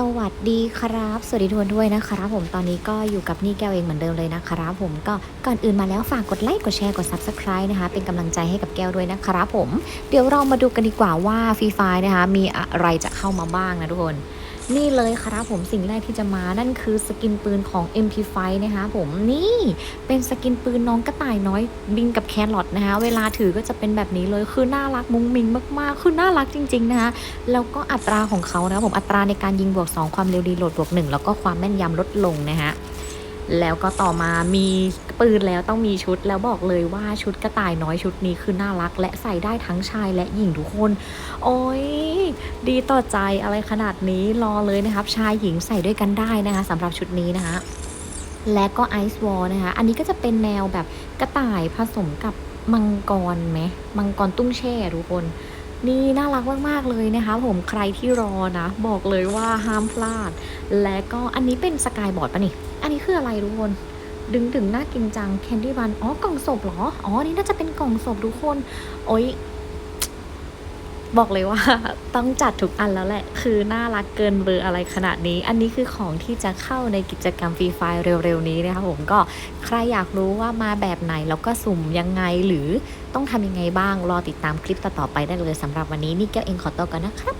สวัสดีครับ สวัสดีทุกคนด้วยนะครับผมตอนนี้ก็อยู่กับนี่แก้วเองเหมือนเดิมเลยนะครับผมก็ก่อนอื่นมาแล้วฝากกดไลค์กดแชร์กด subscribe นะคะ เป็นกำลังใจให้กับแก้วด้วยนะครับผม เดี๋ยวเรามาดูกันดีกว่าว่าฟรีไฟนะคะมีอะไรจะเข้ามาบ้างนะทุกคน นี่เลยครับผมสิ่งแรกที่จะมานั่นคือสกินปืนของ MP5 นะคะผมนี่เป็นสกินปืนน้องกระต่ายน้อยบินกับแครอทนะคะเวลาถือก็จะเป็นแบบนี้เลยคือน่ารักมุ้งมิงมากๆ คือน่ารักจริงๆนะคะแล้วก็อัตราของเขานะผมอัตราในการยิงบวก 2 ความเร็วดีโหลดบวก 1 แล้วก็ความแม่นยำลดลงนะคะ แล้วก็ต่อมามีปืนแล้วต้องมีชุดแล้วบอกเลยว่าชุดกระต่ายน้อยชุดนี้คือน่ารัก และใส่ได้ทั้งชายและหญิงทุกคน โอ้ยดีต่อใจอะไรขนาดนี้รอเลยนะครับ ชายหญิงใส่ด้วยกันได้นะคะสำหรับชุดนี้นะคะและก็ไอซ์วอลนะคะ อันนี้ก็จะเป็นแนวแบบกระต่ายผสมกับมังกรไหมมังกรตุ้งแช่ทุกคน นี่น่ารักมาก ๆ เลยนะคะ ผมใครที่รอนะ บอกเลยว่าห้ามพลาด และก็อันนี้เป็นสกายบอร์ดปะนี่ อันนี้คืออะไรทุกคน ดึงถึงน่ากินจังแคนดี้วันอ๋อกล่องศพเหรอ อ๋อ นี่น่าจะเป็นกล่องศพทุกคน โอ๊ยบอกเลยว่าต้องจัดทุกอันแล้วแหละ คือน่ารักเกินเบอร์อะไรขนาดนี้ อันนี้คือของที่จะเข้าในกิจกรรมฟรีไฟเร็วๆนี้นะคะผมก็ใครอยากรู้ว่ามาแบบไหนแล้วก็สุ่มยังไงหรือต้องทำยังไงบ้าง รอติดตามคลิปต่อๆไปได้เลยสำหรับวันนี้นี่แก้วเองขอตัวก่อนนะครับ